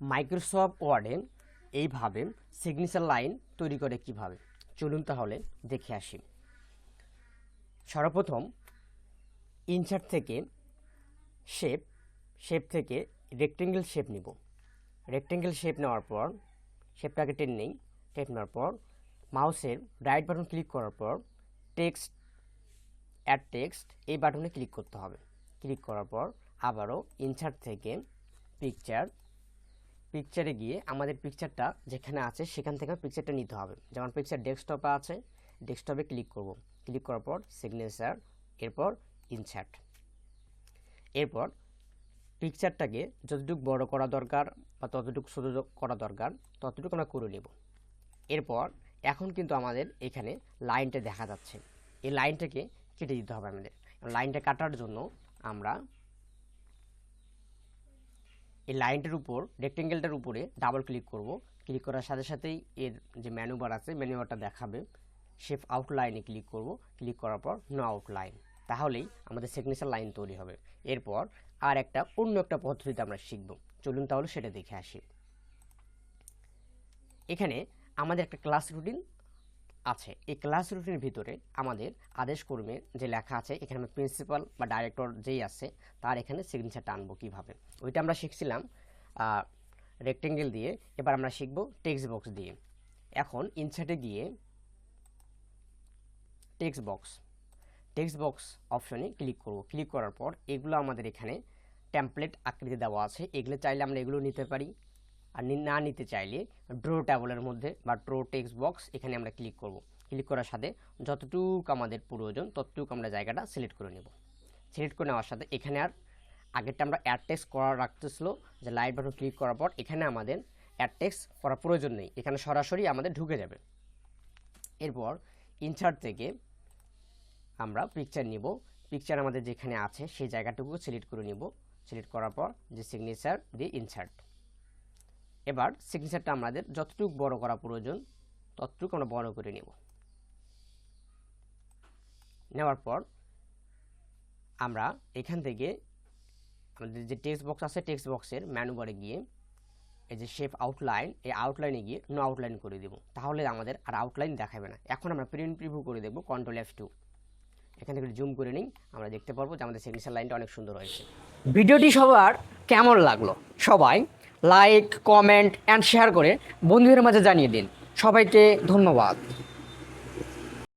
Microsoft ওয়ার্ডে এইভাবে signature line তৈরি করে কীভাবে? চলুন তাহলে দেখে আসি। সর্বপ্রথম ইনসার্ট থেকে শেপ শেপ থেকে রেক্টেঙ্গেল শেপ নিব। রেক্টেঙ্গেল শেপ নেওয়ার পর শেপটাকে টেন নেই। টেপ নেওয়ার পর মাউসের রাইট বাটন ক্লিক করার পর টেক্সট অ্যাড টেক্সট এই বাটনে ক্লিক করতে হবে। ক্লিক করার পর আবারও ইনসার্ট থেকে পিকচার পিকচারে গিয়ে আমাদের পিকচারটা যেখানে আছে, সেখান থেকে পিকচারটা নিতে হবে। যেমন পিকচার ডেস্কটপে আছে ডেস্কটপে ক্লিক করব। ক্লিক করার পর সিগনেচার এরপর ইনসার্ট এরপর পিকচারটাকে যতটুকু বড় করা দরকার বা ততটুকু ছোটো করা দরকার, ততটুকু আমরা করে নেব। এরপর এখন কিন্তু আমাদের এখানে লাইনটা দেখা যাচ্ছে। এই লাইনটাকে কেটে দিতে হবে আমাদের। লাইনটা কাটার জন্য আমরা এই লাইনটার উপর রেক্টেঙ্গেলটার উপরে ডাবল ক্লিক করব। ক্লিক করার সাথে সাথেই এর যে মেনু বার আছে মেনু বারটা দেখাবে। শেপ আউটলাইনে ক্লিক করব। ক্লিক করার পর নো আউটলাইন তাহলেই আমাদের সিগনেচার লাইন তৈরি হবে। এরপর আর একটা অন্য একটা পদ্ধতিতে আমরা শিখব। চলুন তাহলে সেটা দেখে আসি। এখানে আমাদের একটা ক্লাস রুটিন আছে। এই ক্লাস রুটিনের ভিতরে আমাদের আদেশ কর্মীর যে লেখা আছে, এখানে আমরা প্রিন্সিপাল বা ডাইরেক্টর যেই আছে, তার এখানে সিগনেচারটা আনব কীভাবে? ওইটা আমরা শিখছিলাম রেক্টেঙ্গেল দিয়ে। এবার আমরা শিখব টেক্সট বক্স দিয়ে। এখন ইনসার্টে গিয়ে টেক্সট বক্স টেক্সট বক্স অপশনে ক্লিক করব। ক্লিক করার পর এগুলো আমাদের এখানে টেমপ্লেট আকৃতি দেওয়া আছে। এগুলো চাইলে আমরা এগুলো নিতে পারি। আর নি- নিতে চাইলে ড্র ট্যাবলের মধ্যে বা ড্র টেক্সট বক্স এখানে আমরা ক্লিক করব। ক্লিক করার সাথে যতটুকু আমাদের প্রয়োজন, ততটুকু আমরা জায়গাটা সিলেক্ট করে নেব। সিলেক্ট করে নেওয়ার সাথে এখানে আর আগেরটা আমরা অ্যাড টেক্সট করা রাখতেছিল, যে লাইট বাটন ক্লিক করার পর এখানে আমাদের অ্যাড টেক্সট করার প্রয়োজন নেই। এখানে সরাসরি আমাদের ঢুকে যাবে। এরপর ইনসার্ট থেকে আমরা পিকচার নিব। পিকচার আমাদের যেখানে আছে, সেই জায়গাটুকু সিলেক্ট করে নিব। সিলেক্ট করার পর যে সিগনেচার দিয়ে ইনসার্ট এবার সিগনেচারটা আমাদের যতটুকু বড় করা প্রয়োজন, ততটুকু আমরা বড় করে নেব। নেওয়ার পর আমরা এখান থেকে আমাদের যে টেক্সট বক্স আছে টেক্সট বক্সের ম্যানু বারে গিয়ে এই যে শেপ আউটলাইন এই আউটলাইনে গিয়ে নো আউটলাইন করে দেব। তাহলে আমাদের আর আউটলাইন দেখাবে না। এখন আমরা প্রিন্ট প্রিভিউ করে দেবো কন্ট্রোল এফ টু এখান থেকে জুম করে নিই আমরা দেখতে পারব যে আমাদের সিগনেচার লাইনটা অনেক সুন্দর হয়েছে। ভিডিওটি সবার কেমন লাগল? সবাই লাইক কমেন্ট অ্যান্ড শেয়ার করে বন্ধুদের মাঝে জানিয়ে দিন। সবাইকে ধন্যবাদ।